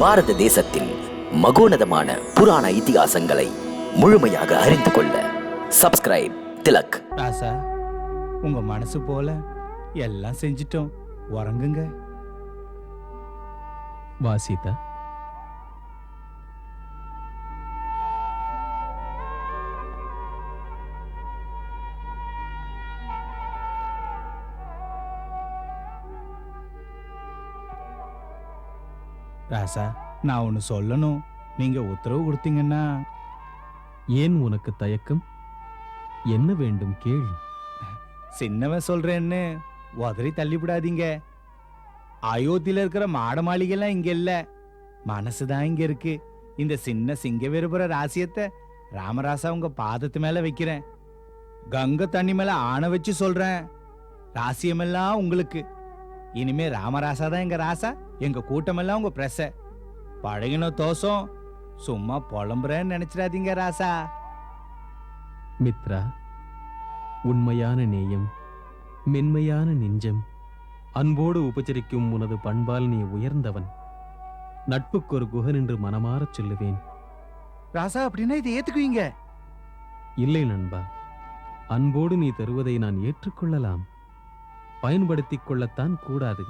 பாரத தேசத்தின் மகோனதமான புராண இதிகாசங்களை முழுமையாக அறிந்து கொள்ள சப்ஸ்கிரைப் திலக். ராசா உங்க மனசு போல எல்லாம் செஞ்சிட்டோம். உறங்குங்க. வாசிதா ராசா நான் ஒன்னு சொல்லணும். நீங்க உத்தரவு கொடுத்தீங்கன்னா. ஏன் உனக்கு தயக்கம்? என்ன வேண்டும் கேள். சின்னவன் சொல்றேன்னு உதறி தள்ளிவிடாதீங்க. அயோத்தியில இருக்கிற மாட மாளிகைலாம் இங்க இல்ல. மனசுதான் இங்க இருக்கு. இந்த சின்ன சிங்க விரும்புற ராசியத்தை ராமராசா உங்க பாதத்து மேல வைக்கிறேன். கங்கை தண்ணி மேல ஆணை வச்சு சொல்றேன். ராசியமெல்லாம் உங்களுக்கு. இனிமே ராமராசா தான் எங்க ராசா. எங்க கூட்டமெல்லாம் உங்க பிரச. பழகின தோசம் சும்மா புலம்புறேன்னு நினைச்சிடாதீங்க ராசா. மித்ரா உண்மையான நேயம் மென்மையான நெஞ்சம் அன்போடு உபச்சரிக்கும் உனது பண்பால் நீ உயர்ந்தவன். நட்புக்கு ஒரு குகன் என்று மனமாறச் சொல்லுவேன். ராசா அப்படின்னா இதை ஏத்துக்குவீங்க? இல்லை நண்பா அன்போடு நீ தருவதை நான் ஏற்றுக்கொள்ளலாம். பயன்படுத்திக் கொள்ளத்தான் கூடாது.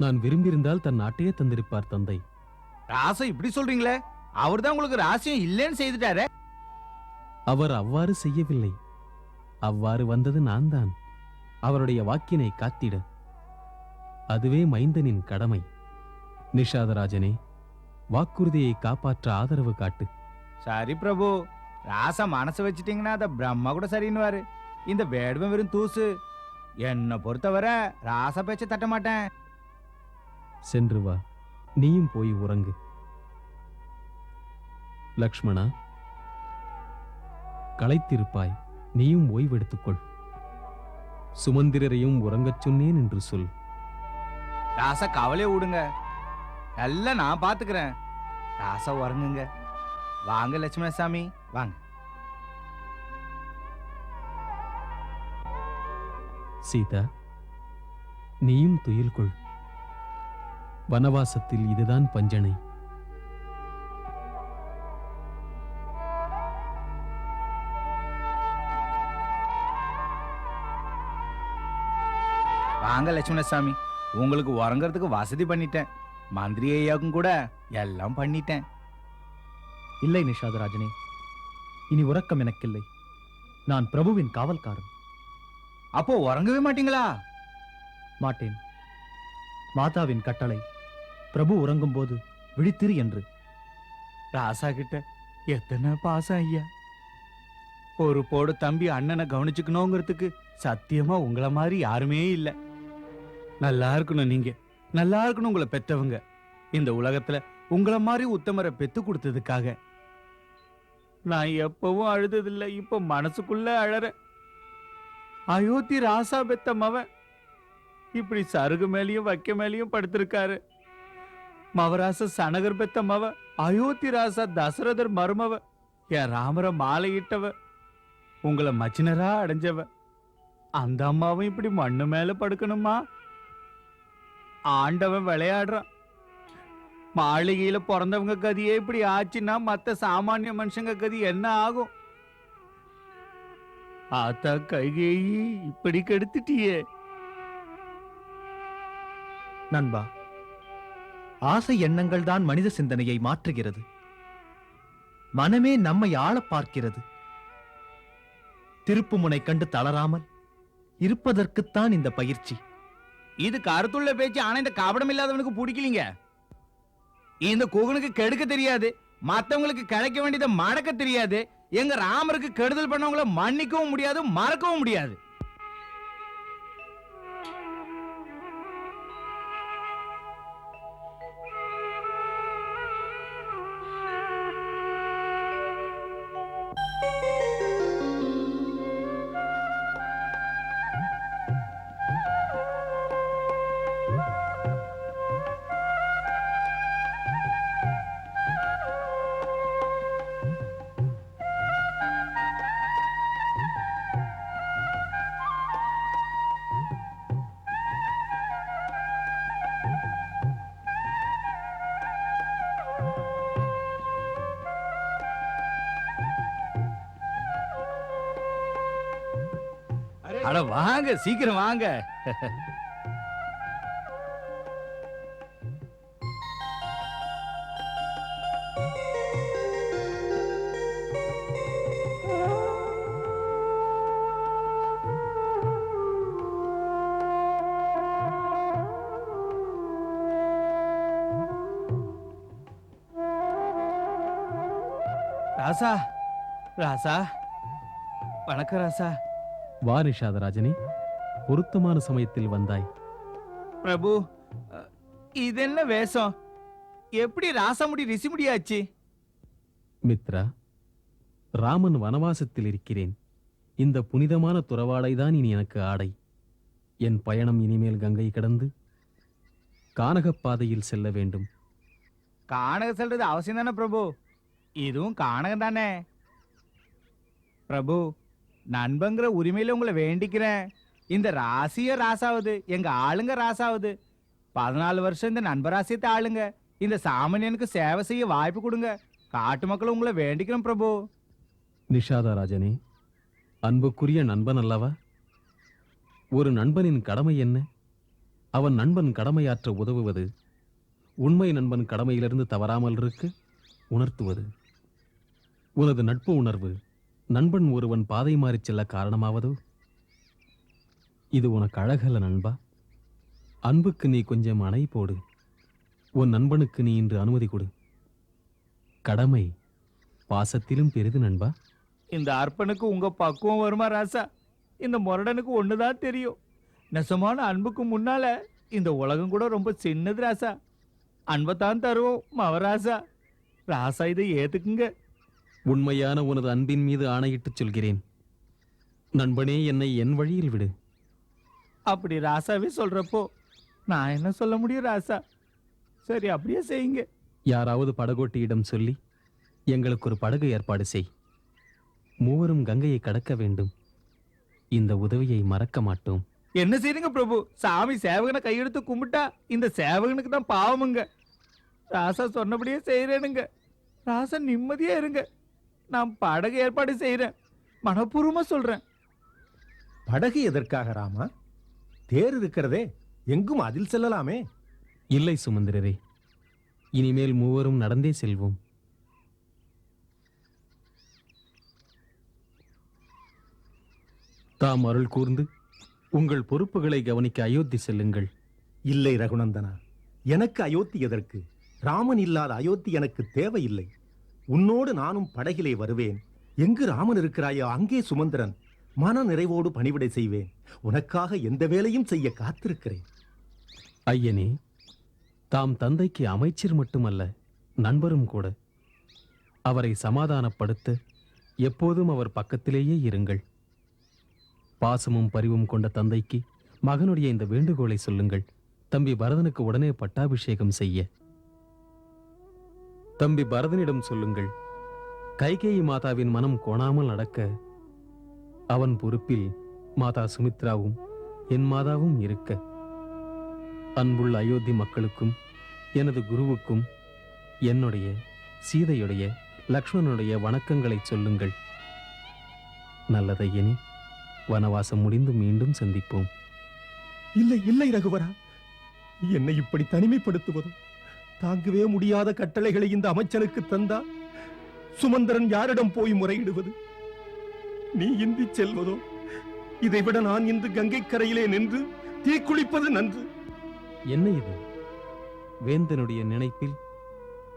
நான் விரும்பியிருந்தால் தன் நாட்டையே தந்திருப்பார் தந்தை. ராசா இப்படி சொல்றீங்களே? அவர்தான் உங்களுக்கு ராசியம் இல்லைன்னு செய்துட்டாரே? அவர் அவ்வாறு செய்யவில்லை. அவ்வாறு வந்தது நான் தான் அவருடைய வாக்கினை காத்திட. அதுவே மைந்தனின் கடமை. நிஷாதராஜனே வாக்குறுதியை காப்பாற்ற ஆதரவு காட்டு. சரி பிரபு ராசா மனசு வச்சிட்டீங்கன்னா அத பிரம்மா கூட சரின்னுவாரு. இந்த வேடுவன் வெறும் தூசு. என்னை பொறுத்தவரை ராசா பேச்ச தட்ட மாட்டேன். சென்று வா. நீயும் போய் உறங்கு. லக்ஷ்மணா களைத்திருப்பாய். நீயும் ஓய்வெடுத்துக்கொள் சுமந்திரரையும் உறங்கச் சொன்னேன் என்று சொல். ராசா கவலைய விடுங்க. எல்லாம் நான் பாத்துக்கிறேன். ராசா உறங்குங்க. வாங்க லட்சுமணசாமி வாங்க. சீதா நீயும் துயில் கொள். வனவாசத்தில் இதுதான் பஞ்சனை. வாங்க லட்சுமணசாமி. உங்களுக்கு உறங்குறதுக்கு வசதி பண்ணிட்டேன். மந்திரி ஐயாவுக்கும் கூட எல்லாம் பண்ணிட்டேன். இல்லை நிஷாதராஜனே இனி உறக்கம் எனக்கில்லை. நான் பிரபுவின் காவல்காரன். அப்போ உறங்கவே மாட்டீங்களா? மாட்டேன். மாதாவின் கட்டளை. பிரபு உறங்கும்போது விழித்திரு என்று. ராசா கிட்ட எத்தனை பாசம் ஐயா? ஒரு போடு தம்பி அண்ணனை கவனிச்சுக்கணுங்கிறதுக்கு சத்தியமா உங்களை மாதிரி யாருமே இல்லை. நல்லா இருக்கணும் நீங்க. நல்லா இருக்கணும் உங்களை பெத்தவங்க இந்த உலகத்துல உங்களை மாதிரி உத்தமரை பெத்து கொடுத்ததுக்காக. நான் எப்பவும் அழுததில்லை இப்ப மனசுக்குள்ள அழற அயோத்தி ராசா பெத்த மவன். இப்படி சருகு மேலேயும் வைக்க மேலேயும் படுத்திருக்காரு. மவராச சனகர் பெத்த மவ அயோத்தி ராசா தசரதர் மருமவ என் ராமர மாலையிட்டவ உங்களை மச்சினரா அடைஞ்சவ. அந்த அம்மாவும் இப்படி மண்ணு மேல படுக்கணுமா? ஆண்டவன் விளையாடுறான். மாளிகையில பிறந்தவங்க கதியே இப்படி ஆச்சுன்னா மத்த சாமானிய மனுஷங்க கதி என்ன ஆகும்? ஆத்தா கைகேயி இப்படி கெடுத்துட்டியே. நண்பா ஆசை எண்ணங்கள் தான் மனித சிந்தனையை மாற்றுகிறது. மனமே நம்மை ஆள பார்க்கிறது. திருப்புமுனை கண்டு தளராமல் இருப்பதற்குத்தான் இந்த பயிற்சி. இது கருத்துள்ள பேச்சு ஆனா இந்த கபடம் இல்லாதவனுக்கு பிடிக்கலீங்க. இந்த குகனுக்கு கெடுக்க தெரியாது. மத்தவங்களுக்கு கிடைக்க வேண்டியதை மடக்க தெரியாது. எங்க ராமருக்கு கெடுதல் பண்ணவங்கள மன்னிக்கவும் முடியாது மறக்கவும் முடியாது. அட வாங்க சீக்கிரம் வாங்க. ராசா ராசா. வணக்கம் ராசா. வா நிஷாதராஜனே பொருத்தமான சமயத்தில் வந்தாய். பிரபு இது என்ன வேஷம்? எப்படி ராசமுடி ரிசிமுடியாச்சு மித்ரா ராமன் வனவாசத்தில் இருக்கிறேன். இந்த புனிதமான துறவாடைதான் இனி எனக்கு ஆடை. என் பயணம் இனிமேல் கங்கை கடந்து கானகப் பாதையில் செல்ல வேண்டும். கானக சொல்றது அவசியம் தானே பிரபு? இதுவும் கானகம் தானே பிரபு நண்பங்கிற உரிமையில உங்களை வேண்டிக்கிறேன். இந்த ராசிய ராசாவது எங்க ஆளுங்க ராசாவது. பதினாலு வருஷம் இந்த நண்பராசியத்தை ஆளுங்க. இந்த சாமானியனுக்கு சேவை செய்ய வாய்ப்பு கொடுங்க. காட்டு மக்கள் உங்களை வேண்டிக்கிறோம் பிரபு. நிஷாதராஜனே அன்புக்குரிய நண்பன் அல்லவா? ஒரு நண்பனின் கடமை என்ன? அவன் நண்பன் கடமையாற்ற உதவுவது உண்மை நண்பன் கடமையிலிருந்து தவறாமல் இருக்கு உணர்த்துவது. உனது நட்பு உணர்வு நண்பன் ஒருவன் பாதை மாறிச் செல்ல காரணமாவதோ? இது உனக்கு அழகல்ல நண்பா. அன்புக்கு நீ கொஞ்சம் அணை போடு. உன் நண்பனுக்கு நீ இன்று அனுமதி கொடு. கடமை பாசத்திலும் பெரிது நண்பா. இந்த அர்ப்பனுக்கு உங்க பக்குவம் வருமா ராசா? இந்த முரடனுக்கு ஒண்ணுதான் தெரியும். நெசமான அன்புக்கு முன்னால இந்த உலகம் கூட ரொம்ப சின்னது ராசா. அன்பைத்தான் தருவோம் மவராசா ராசா இதை ஏத்துக்குங்க. உண்மையான உனது அன்பின் மீது ஆணையிட்டுச் சொல்கிறேன். நண்பனே என்னை என் வழியில் விடு. அப்படி ராசாவே சொல்றப்போ நான் என்ன சொல்ல முடியும் ராசா? சரி அப்படியே செய்யுங்க. யாராவது படகோட்டியிடம் சொல்லி எங்களுக்கு ஒரு படகு ஏற்பாடு செய். மூவரும் கங்கையை கடக்க வேண்டும். இந்த உதவியை மறக்க மாட்டோம். என்ன செய்யுங்க பிரபு? சாமி சேவகனை கையெடுத்து கும்பிட்டா இந்த சேவகனுக்கு தான் பாவமுங்க. ராசா சொன்னபடியே செய்யறேனுங்க ராசா நிம்மதியா இருங்க. நான் படகு ஏற்பாடு செய்யறேன் மனப்பூர்வமா சொல்றேன். படகு எதற்காக ராமா? தேர் இருக்கிறதே. எங்கும் அதில் செல்லலாமே. இல்லை சுமந்திரரே. இனிமேல் மூவரும் நடந்தே செல்வோம். தாம் அருள் கூர்ந்து உங்கள் பொறுப்புகளை கவனிக்க அயோத்தி செல்லுங்கள். இல்லை ரகுநந்தனா. எனக்கு அயோத்தி எதற்கு? ராமன் இல்லாத அயோத்தி எனக்கு தேவையில்லை. உன்னோடு நானும் படகிலே வருவேன். எங்கு ராமன் இருக்கிறாயோ அங்கே சுமந்திரன். மன நிறைவோடு பணிவிடை செய்வேன். உனக்காக எந்த வேலையும் செய்ய காத்திருக்கிறேன். ஐயனே தாம் தந்தைக்கு அமைச்சர் மட்டுமல்ல நண்பரும் கூட. அவரை சமாதானப்படுத்த எப்போதும் அவர் பக்கத்திலேயே இருங்கள். பாசமும் பரிவும் கொண்ட தந்தைக்கு மகனுடைய இந்த வேண்டுகோளை சொல்லுங்கள். தம்பி பரதனுக்கு உடனே பட்டாபிஷேகம் செய்ய. தம்பி பரதனிடம் சொல்லுங்கள். கைகேயி மாதாவின் மனம் கோணாமல் நடக்க அவன் பொறுப்பில் மாதா சுமித்ராவும் என் மாதாவும் இருக்க. அன்புள்ள அயோத்தி மக்களுக்கும் எனது குருவுக்கும் என்னுடைய சீதையுடைய லக்ஷ்மணனுடைய வணக்கங்களை சொல்லுங்கள். நல்லதையனி வனவாசம் முடிந்து மீண்டும் சந்திப்போம். இல்லை இல்லை ரகுவரா. என்னை இப்படி தனிமைப்படுத்துவதும் தாங்கவே முடியாத கட்டளைகளை இந்த அமைச்சனுக்கு தந்தா சுமந்திரன் யாரிடம் போய் முறையிடுவது? நீ இந்தி செல்வதோ? இதைவிட நான் இன்று கங்கை கரையிலே நின்று தீக்குளிப்பது நன்று. என்ன இது? வேந்தனுடைய நினைப்பில்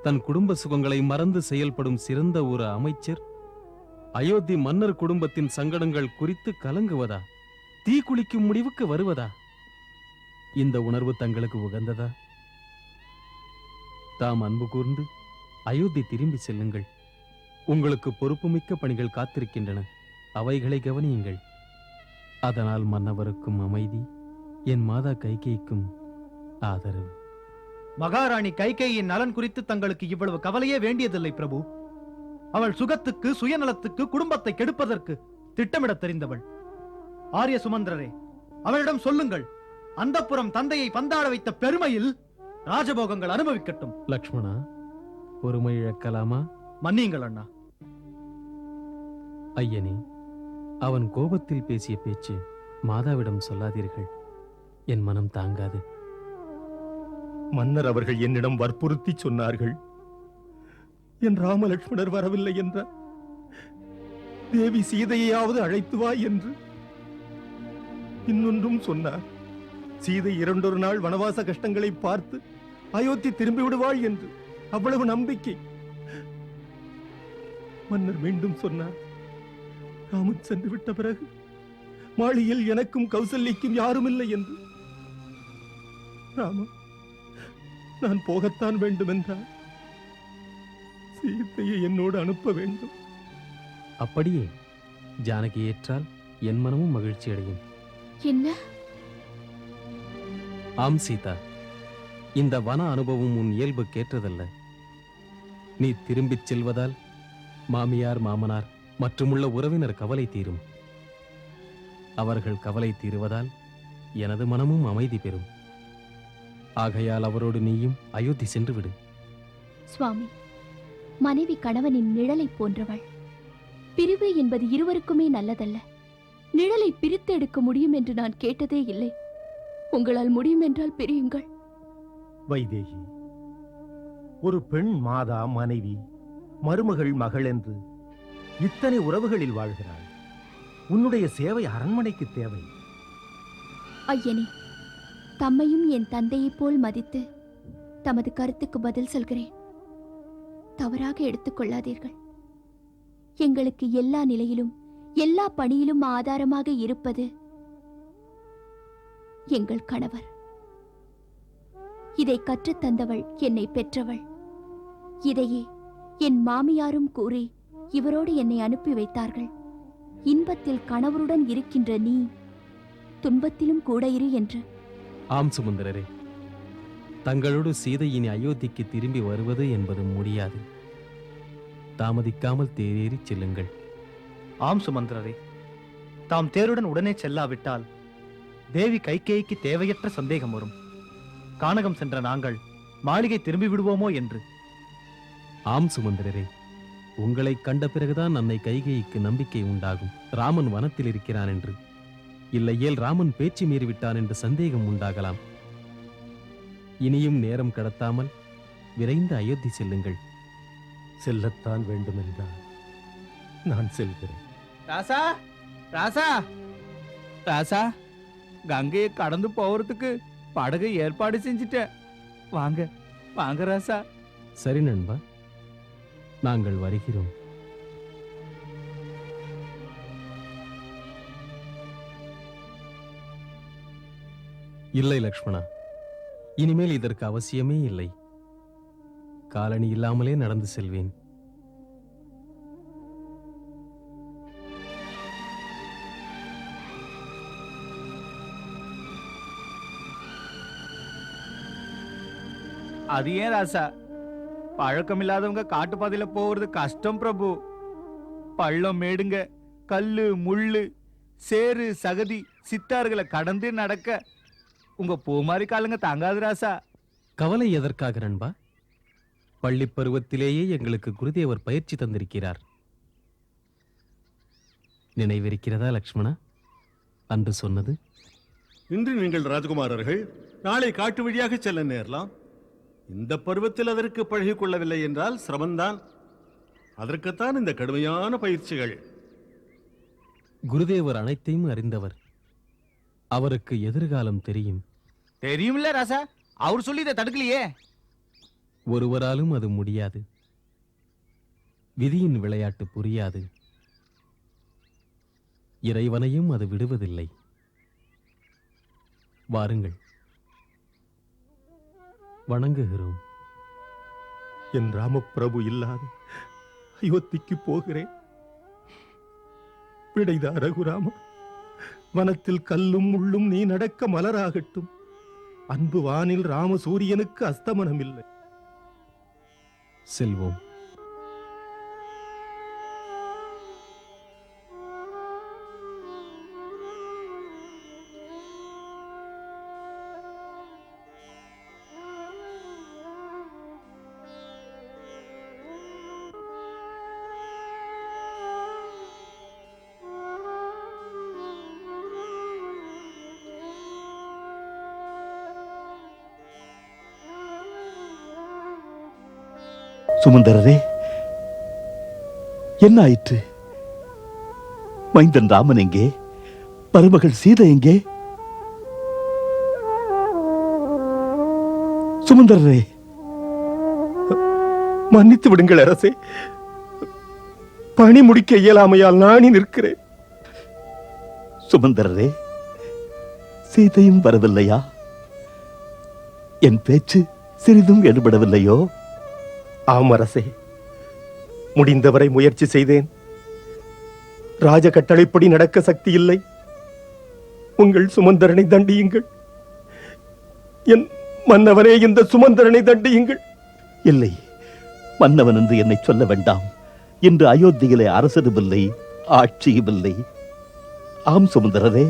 தன் குடும்ப சுகங்களை மறந்து செயல்படும் சிறந்த ஒரு அமைச்சர் அயோத்தி மன்னர் குடும்பத்தின் சங்கடங்கள் குறித்து கலங்குவதா? தீக்குளிக்கும் முடிவுக்கு வருவதா? இந்த உணர்வு தங்களுக்கு உகந்ததா? தாம் அன்பு கூர்ந்து அயோத்தி திரும்பி செல்லுங்கள். உங்களுக்கு பொறுப்புமிக்க பணிகள் காத்திருக்கின்றன. அவைகளை கவனியுங்கள். அதனால் மன்னவருக்கும் அமைதி என் மாதா கைகேய்க்கும் ஆதரவு. மகாராணி கைகேயின் நலன் குறித்து தங்களுக்கு இவ்வளவு கவலையே வேண்டியதில்லை பிரபு. அவள் சுகத்துக்கு சுயநலத்துக்கு குடும்பத்தை கெடுப்பதற்கு திட்டமிடத் தெரிந்தவள். ஆரிய சுமந்திரரே அவளிடம் சொல்லுங்கள். அந்தப்புறம் தந்தையை பந்தாட வைத்த பெருமையில் ராஜபோகங்கள் அனுபவிக்கட்டும். லக்ஷ்மணா பொறுமை இழக்கலாமா? மன்னியுங்கள் அண்ணா. ஐயனே அவன் கோபத்தில் பேசிய பேச்சு மாதாவிடம் சொல்லாதீர்கள். என் மனம் தாங்காது. மன்னர் அவர்கள் என்னிடம் வற்புறுத்தி சொன்னார்கள். என் ராமலட்சுமணர் வரவில்லை என்றார் தேவி சீதையாவது அழைத்து வா என்று இன்னொன்றும் சொன்னார். சீதை இரண்டொரு நாள் வனவாச கஷ்டங்களை பார்த்து அயோத்தி திரும்பி விடுவாள் என்று அவ்வளவு நம்பிக்கை. மன்னர் மீண்டும் சொன்னார் ராமன் சென்று விட்ட பிறகு மாளிகையில் எனக்கும் கௌசல்யக்கும் யாரும் இல்லை என்று. ராமன் நான் போகத்தான் வேண்டும் என்றார் சீத்தையை என்னோடு அனுப்ப வேண்டும். அப்படியே ஜானகி ஏற்றால் என் மனமும் மகிழ்ச்சி அடையும் என்ன? ஆம் சீதா. இந்த வன அனுபவம் உன் இயல்பு கேட்டதல்ல. நீ திரும்பிச் செல்வதால் மாமியார் மாமனார் மற்றுமுள்ள உறவினர் கவலை தீரும். அவர்கள் கவலை தீருவதால் எனது மனமும் அமைதி பெறும். ஆகையால் அவரோடு நீயும் அயோத்தி சென்று விடு சுவாமி மனைவி கணவனின் நிழலை போன்றவள். பிரிவு என்பது இருவருக்குமே நல்லதல்ல. நிழலை பிரித்து எடுக்க முடியும் என்று நான் கேட்டதே இல்லை. உங்களால் முடியும் என்றால் பிரியுங்கள். வைதேகி. ஒரு பெண் மாதா மனைவி மருமகள் மகள் என்று இத்தனை உறவுகளில் வாழ்கிறாள். உன்னுடைய சேவை அரண்மனைக்கு தேவை. ஐயனே தம்மையும் என் தந்தையைப் போல் மதித்து தமது கருத்துக்கு பதில் சொல்கிறேன். தவறாக எடுத்துக்கொள்ளாதீர்கள் எங்களுக்கு எல்லா நிலையிலும் எல்லா பணியிலும் ஆதாரமாக இருப்பது எங்கள் கணவர். இதை கற்றுத் தந்தவள் என்னை பெற்றவள். இதையே என் மாமியாரும் கூறி இவரோடு என்னை அனுப்பி வைத்தார்கள். இன்பத்தில் கணவருடன் இருக்கின்ற நீ துன்பத்திலும் கூட இரு என்று. ஆம் சுமந்திரரே தங்களோடு சீதை இனி அயோத்திக்கு திரும்பி வருவது என்பது முடியாது. தாமதிக்காமல் தேரேறிச் செல்லுங்கள். ஆம் சுமந்திரரே தாம் தேருடன் உடனே செல்லாவிட்டால் தேவி கைகேயிக்கு தேவையற்ற சந்தேகம் வரும். கானகம் சென்ற நாங்கள் மாளிகை திரும்பி விடுவோமோ என்று. ஆம் சுமந்திரரே. உங்களை கண்ட பிறகுதான் அன்னை கைகேயிக்கு நம்பிக்கை உண்டாகும். ராமன் வனத்தில் இருக்கிறான் என்று. இல்லையேல் ராமன் பேச்சு மீறிவிட்டான் என்று சந்தேகம் உண்டாகலாம். இனியும் நேரம் கடத்தாமல் விரைந்து அயோத்தி செல்லுங்கள். செல்லத்தான் வேண்டும் என்றால் நான் செல்கிறேன். ராசா ராசா. ராசா கங்கையை கடந்து போறதுக்கு படகு ஏற்பாடு செஞ்சுட்டேன் வாங்க வாங்க ராசா. சரி நண்பா நாங்கள் வருகிறோம். இல்லை லக்ஷ்மணா இனிமேல் இதற்கு அவசியமே இல்லை. காலணி இல்லாமலே நடந்து செல்வேன். அது ஏன் ராசா? பழக்கம் இல்லாதவங்க காட்டு பாதையில போறது கஷ்டம் பிரபு. பள்ளம் மேடுங்க கல்லு முள்ளு சேறு சகதி சித்தார்களை கடந்து நடக்க. உங்க பூமாரி காலுங்க தாங்காது ராசா. கவலை எதற்காக நண்பா? பள்ளிப் பருவத்திலேயே எங்களுக்கு குருதேவர் பயிற்சி தந்திருக்கிறார். நினைவிருக்கிறதா லக்ஷ்மணா? அன்று சொன்னது? இன்று நீங்கள் ராஜகுமாரர்கள் நாளை காட்டு வழியாக செல்ல நேரலாம். இந்த பருவத்தில் அதற்கு பழகிக் கொள்ளவில்லை என்றால் சிரமம்தான். அதற்குத்தான் இந்த கடுமையான பயிற்சிகள். குருதேவர் அனைத்தையும் அறிந்தவர். அவருக்கு எதிர்காலம் தெரியும். தெரியும்ல ராசா. அவர் சொல்லி இதை தடுக்கலையே. ஒருவராலும் அது முடியாது. விதியின் விளையாட்டு புரியாது. இறைவனையும் அது விடுவதில்லை. வாருங்கள். வணங்குகிறோம். என் ராமபிரபு இல்லாத அயோத்திக்கு போகிறேன். விடைதா ரகுராமா வனத்தில் கல்லும் முள்ளும் நீ நடக்க மலராகட்டும். அன்பு வானில் ராமசூரியனுக்கு அஸ்தமனம் இல்லை செல்வோம். சுமந்தரரே என்ன ஆயிற்று? மைந்தன் ராமன் எங்கே? மருமகள் சீதை எங்கே? சுமந்தரரே மன்னித்து விடுங்கள் அரசே. பணி முடிக்க இயலாமையால் நானி நிற்கிறேன். சுமந்தரரே சீதையும் வரவில்லையா? என் பேச்சு சிறிதும் எடுபடவில்லையோ? ஆம் அரசே முடிந்தவரை முயற்சி செய்தேன். ராஜ கட்டளைப்படி நடக்க சக்தி இல்லை. உங்கள் சுமந்தரனை தண்டியுங்கள். என் மன்னவனே இந்த சுமந்தரனை தண்டியுங்கள். இல்லை மன்னவன் என்று என்னை சொல்ல வேண்டாம். இன்று அயோத்தியிலே அரசரும் இல்லை ஆட்சியும் இல்லை ஆம் சுமந்தரரே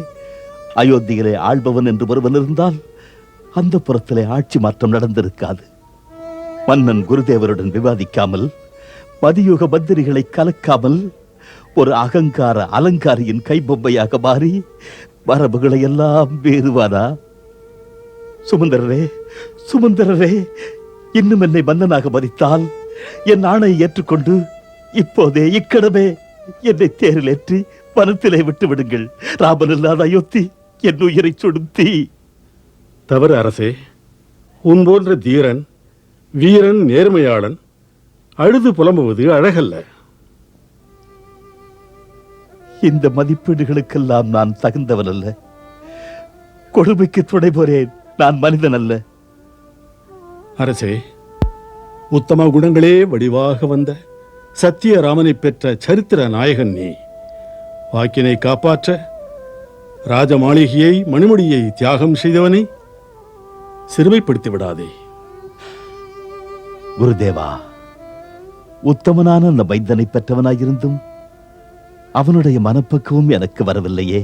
அயோத்தியிலே ஆள்பவன் என்று ஒருவன் இருந்தால் அந்த புறத்திலே ஆட்சி மாற்றம் நடந்திருக்காது. மன்னன் குருதேவருடன் விவாதிக்காமல் பதியுக பத்திரிகளை கலக்காமல் ஒரு அகங்கார அலங்காரியின் கைபொம்மையாக மாறி மரபுகளை எல்லாம் வேறுவானா? சுமந்தரரே சுமந்தரரே இன்னும் என்னை மன்னனாக மதித்தால் என் ஆணையை ஏற்றுக்கொண்டு இப்போதே இக்கடமே என்னை தேரில் ஏற்றி வனத்திலே விட்டு விடுங்கள் ராமன் இல்லாத அயோத்தி என் உயிரை சுடும் தவறு அரசே உன் போன்ற தீரன் வீரன் நேர்மையாளன் அழுது புலம்புவது அழகல்ல. இந்த மதிப்பீடுகளுக்கெல்லாம் நான் தகுந்தவன் அல்ல. கொடுமைக்கு துணை போறேன் நான் மனிதன் அல்ல. அரசே உத்தம குணங்களே வடிவாக வந்த சத்திய ராமனை பெற்ற சரித்திர நாயகன் நீ. வாக்கினை காப்பாற்ற ராஜ மாளிகையை மணிமுடியை தியாகம் செய்தவனை சிறுமைப்படுத்தி விடாதே. குருதேவா உத்தமனான அந்த வைத்தனை பெற்றவனாயிருந்தும் அவனுடைய மனப்பக்குவம் எனக்கு வரவில்லையே.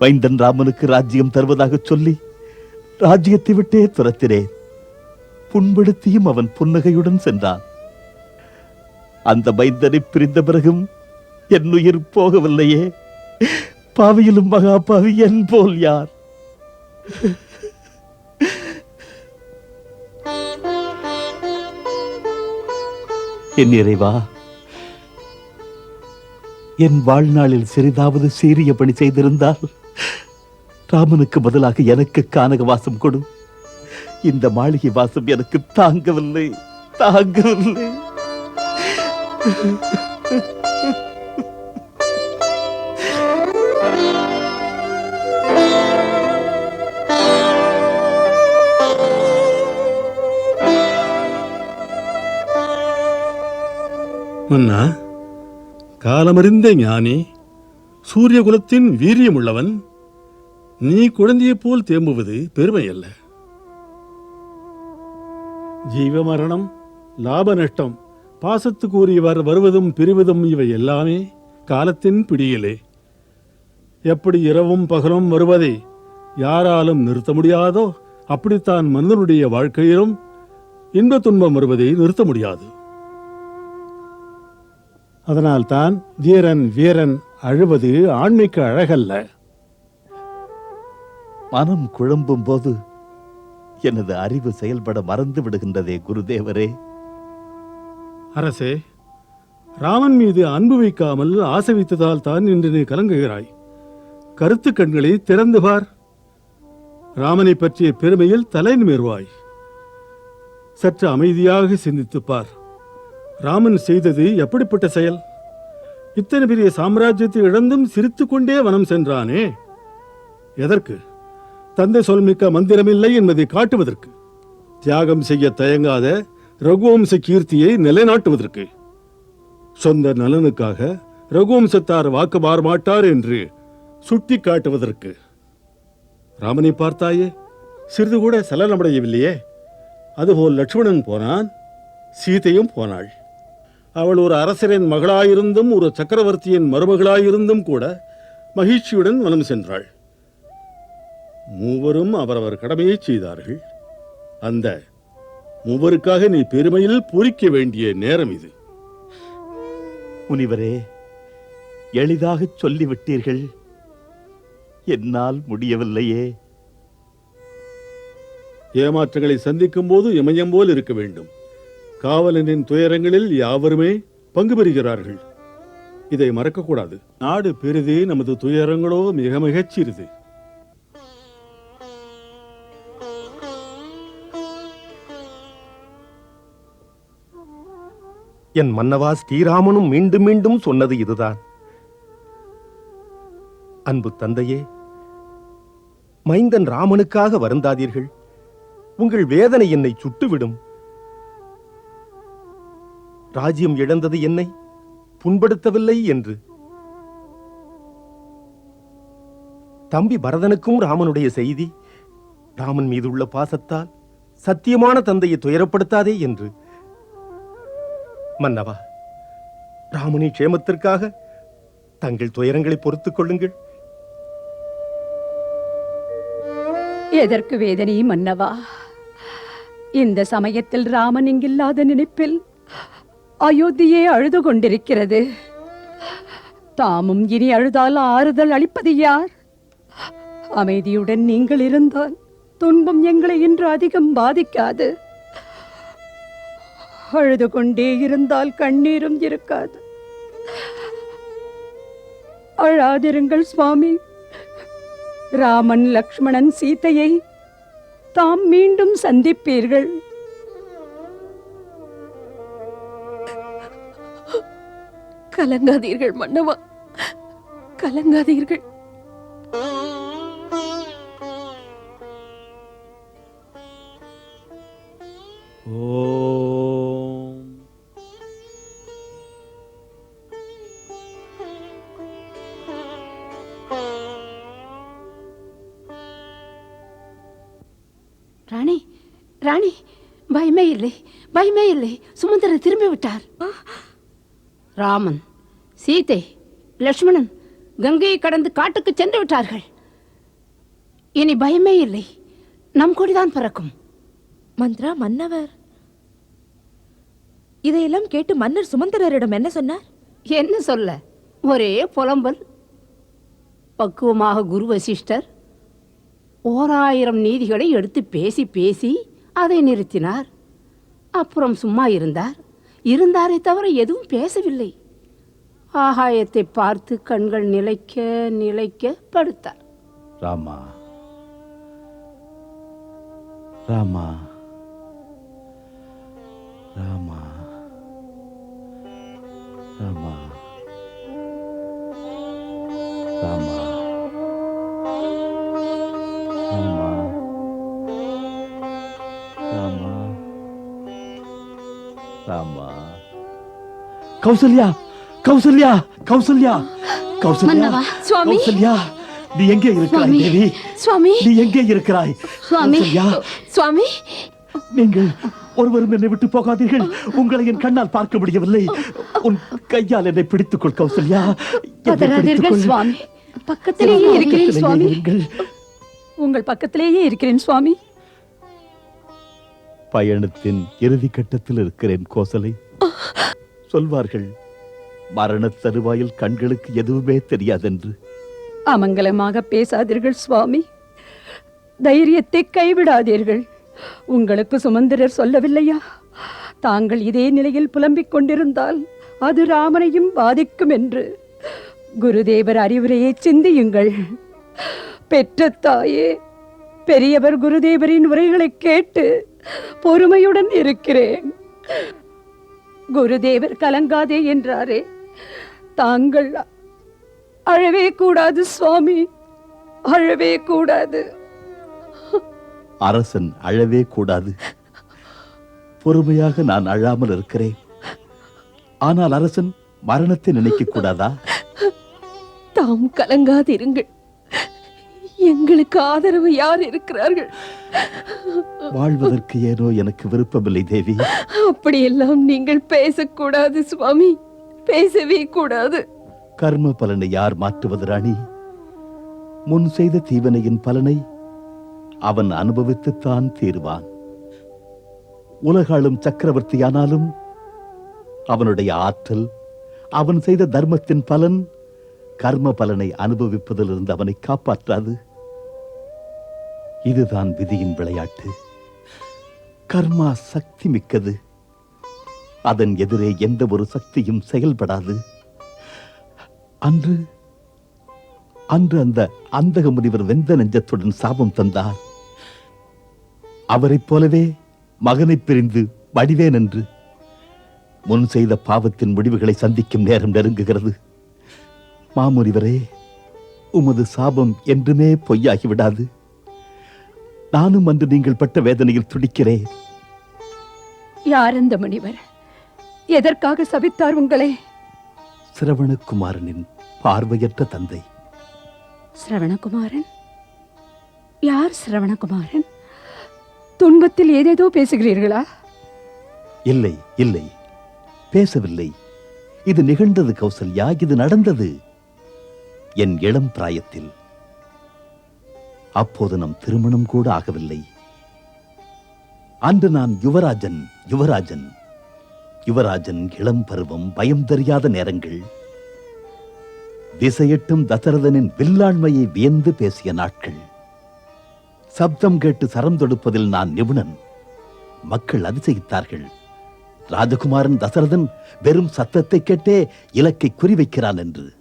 வைந்தன் ராமனுக்கு ராஜ்யம் தருவதாக சொல்லி ராஜ்யத்தை விட்டே துரத்தினேன். புண்படுத்தியும் அவன் புன்னகையுடன் சென்றான். அந்த வைத்தனை பிரிந்த பிறகும் என் உயிர் போகவில்லையே. பாவியிலும் மகாபாவி என் போல் யார்? என் இறைவா என் வாழ்நாளில் சிறிதாவது சீரிய பணி செய்திருந்தால் ராமனுக்கு பதிலாக எனக்கு கானக வாசம் கொடு. இந்த மாளிகை வாசம் எனக்கு தாங்கவில்லை தாங்கவில்லை. மன்னா காலமறிந்த ஞானி சூரிய குலத்தின் வீரியமுள்ளவன் நீ குழந்தையைப் போல் தேம்புவது பெருமை அல்ல ஜீவ மரணம் லாப நஷ்டம் பாசத்துக்குரியவர் வருவதும் பிரிவதும் இவை எல்லாமே காலத்தின் பிடியிலே. எப்படி இரவும் பகலும் வருவதை யாராலும் நிறுத்த முடியாதோ அப்படித்தான் மனிதனுடைய வாழ்க்கையிலும் இன்ப துன்பம் வருவதை நிறுத்த முடியாது. அதனால்தான் தீரன் வீரன் அழுவது ஆண்மைக்கு அழகல்ல. மனம் குழம்பும் போது எனது அறிவு செயல்பட மறந்து விடுகின்றதே குருதேவரே. அரசே ராமன் மீது அன்பு வைக்காமல் ஆசை வைத்ததால் தான் இன்று நீ கலங்குகிறாய். கருத்து கண்களை திறந்து பார். ராமனை பற்றிய பெருமையில் தலை நிமிர்வாய் சற்று அமைதியாக சிந்தித்துப் பார். ராமன் செய்தது எப்படிப்பட்ட செயல்? இத்தனை பெரிய சாம்ராஜ்யத்தை இழந்தும் சிரித்துக்கொண்டே வனம் சென்றானே. எதற்கு? தந்தை சொல்மிக்க மந்திரமில்லை என்பதை காட்டுவதற்கு. தியாகம் செய்ய தயங்காத ரகுவம்ச கீர்த்தியை நிலைநாட்டுவதற்கு. சொந்த நலனுக்காக ரகுவம்சத்தார் வாக்கு மாட்டார் என்று சுட்டி காட்டுவதற்கு. ராமனை பார்த்தாயே சிறிது கூட சலனமடையவில்லையே. அதுபோல் லட்சுமணன் போனான் சீதையும் போனாள். அவள் ஒரு அரசரின் மகளாயிருந்தும் ஒரு சக்கரவர்த்தியின் மருமகளாயிருந்தும் கூட மகிழ்ச்சியுடன் வனம் சென்றாள். மூவரும் அவரவர் கடமையை செய்தார்கள். அந்த மூவருக்காக நீ பெருமையில் பூரிக்க வேண்டிய நேரம் இது. முனிவரே எளிதாகச் சொல்லிவிட்டீர்கள். என்னால் முடியவில்லையே. ஏமாற்றங்களை சந்திக்கும் போது இமயம் போல் இருக்க வேண்டும். காவலனின் துயரங்களில் யாவருமே பங்கு பெறுகிறார்கள். இதை மறக்கக்கூடாது. நாடு பெரிது நமது துயரங்களோ மிக மிகச் சிறிது. என் மன்னவா ஸ்ரீராமனும் மீண்டும் மீண்டும் சொன்னது இதுதான். அன்பு தந்தையே மைந்தன் ராமனுக்காக வருந்தாதீர்கள். உங்கள் வேதனை என்னை சுட்டுவிடும். ராஜ்யம் இழந்தது என்னை புண்படுத்தவில்லை என்று. தம்பி பரதனுக்கும் ராமனுடைய செய்தி ராமன் மீது உள்ள பாசத்தால் சத்தியமான தந்தையை துயரப்படுத்தாதே என்று. மன்னவா ராமனின் க்ஷேமத்திற்காக தங்கள் துயரங்களை பொறுத்துக் கொள்ளுங்கள். எதற்கு வேதனை மன்னவா? இந்த சமயத்தில் ராமன் இங்கில்லாத நினைப்பில் அயோத்தியே அழுது கொண்டிருக்கிறது. தாமும் இனி அழுதால் ஆறுதல் அளிப்பது யார்? அமைதியுடன் நீங்கள் இருந்தால் துன்பம் எங்களை இன்று அதிகம் பாதிக்காது. அழுது கொண்டே இருந்தால் கண்ணீரும் இருக்காது. அழாதிருங்கள் சுவாமி. ராமன் லக்ஷ்மணன் சீதையை தாம் மீண்டும் சந்திப்பீர்கள். கலங்காதீர்கள் மன்னவா. கலங்காதீர்கள். ராமன் சீதை லக்ஷ்மணன் கங்கையை கடந்து காட்டுக்கு சென்று விட்டார்கள். இனி பயமே இல்லை. நம் கொடிதான் பறக்கும். மந்த்ரா மன்னவர். இதையெல்லாம் கேட்டு மன்னர் சுமந்திரரிடம் என்ன சொன்னார்? என்ன சொல்ல? ஒரே புலம்பல். பக்குவமாக குரு வசிஷ்டர் ஓராயிரம் நீதிகளை எடுத்து பேசி பேசி அதை நிறுத்தினார். அப்புறம் சும்மா இருந்தார். இருந்தாரே தவிர எதுவும் பேசவில்லை. ஆகாயத்தை பார்த்து கண்கள் நிலைக்க நிலைக்க படுத்தார். ராமா. ராமா. ராமா. ராமா கௌசல்யா கௌசல்யா கௌசல்யா. கௌசல்யா மன்னவா, சுவாமி. கௌசல்யா நீ எங்கே இருக்கிறாய். தேவி? சுவாமி. நீ எங்கே இருக்கிறாய்? சுவாமி கௌசல்யா. சுவாமி. நீங்கள் ஒருவரும் என்னை விட்டு போகாதீர்கள். உங்களை என் கண்ணால் பார்க்க முடியவில்லை. உன் கையால் என்னை பிடித்துக்கொள் கௌசல்யா. என்னை பதறாதீர்கள் பிடித்துக்கொள். சுவாமி. பக்கத்திலேயே இருக்கிறேன் சுவாமி. உங்கள் பக்கத்திலேயே இருக்கிறேன் சுவாமி. பயணத்தின் இறுதி கட்டத்தில் இருக்கிறேன் கோசலை. சொல்வார்கள் மரண தருவாயில் கண்களுக்கு எதுவுமே தெரியாதென்று. அமங்கலமாக பேசாதீர்கள் சுவாமி. தைரியத்தை கைவிடாதீர்கள். உங்களுக்கு சுமந்திரர் சொல்லவில்லையா? தாங்கள் இதே நிலையில் புலம்பிக் கொண்டிருந்தால் அது ராமனையும் பாதிக்கும் என்று. குருதேவர் அறிவுரையை சிந்தியுங்கள். பெற்ற தாயே பெரியவர் குருதேவரின் உரைகளை கேட்டு பொறுமையுடன் இருக்கிறேன். குருதேவர் கலங்காதே என்றாரே. தாங்கள் அழவே கூடாது சுவாமி. அழவே கூடாது. அரசன் அழவே கூடாது. பொறுமையாக நான் அழாமல் இருக்கிறேன். ஆனால் அரசன் மரணத்தை நினைக்க கூடாதா? தாம் கலங்காதிருங்கள். எங்களுக்கு ஆதரவு யார் இருக்கிறார்கள்? வாழ்வதற்கு ஏனோ எனக்கு விருப்பமில்லை தேவி. அப்படியெல்லாம் நீங்கள் பேசக்கூடாது சுவாமி. பேசவே கூடாது. கர்ம பலனை யார் மாற்றுவது ராணி? முன் செய்த தீவனையின் பலனை அவன் அனுபவித்துத்தான் தீருவான். உலகாளும் சக்கரவர்த்தியானாலும் அவனுடைய ஆற்றல் அவன் செய்த தர்மத்தின் பலன் கர்ம பலனை அனுபவிப்பதிலிருந்து அவனை காப்பாற்றாது. இதுதான் விதியின் விளையாட்டு. கர்மா சக்தி மிக்கது. அதன் எதிரே எந்த ஒரு சக்தியும் செயல்படாது. அன்று அன்று அந்த அந்தக முனிவர் வெந்த நெஞ்சத்துடன் சாபம் தந்தார். அவரைப் போலவே மகனைப் பிரிந்து வடிவேன் என்று முன் செய்த பாவத்தின் முடிவுகளை சந்திக்கும் நேரம் நெருங்குகிறது. மாமுனிவரே உமது சாபம் என்றுமே பொய்யாகி விடாது நானும் அன்று நீங்கள் பட்ட வேதனையில் துடிக்கிறேன். யார் அந்த முனிவர்? எதற்காக சபித்தார் உங்களை? சிரவணகுமாரனின் பார்வையற்ற தந்தை. சிரவணகுமாரன்? யார் சிரவணகுமாரன்? துன்பத்தில் ஏதேதோ பேசுகிறீர்களா? இல்லை இல்லை. பேசவில்லை. இது நிகழ்ந்தது கௌசல்யா இது நடந்தது. என் இளம் பிராயத்தில். அப்போது நம் திருமணம் கூட ஆகவில்லை. அன்று நான் யுவராஜன் யுவராஜன். யுவராஜன் இளம் பருவம் பயம் தெரியாத நேரங்கள். திசையட்டும் தசரதனின் வில்லாண்மையை வியந்து பேசிய நாட்கள். சப்தம் கேட்டு சரம் தொடுப்பதில் நான் நிபுணன். மக்கள் அதிசயித்தார்கள். ராஜகுமாரன் தசரதன் வெறும் சத்தத்தை கேட்டே இலக்கை குறிவைக்கிறான் என்று.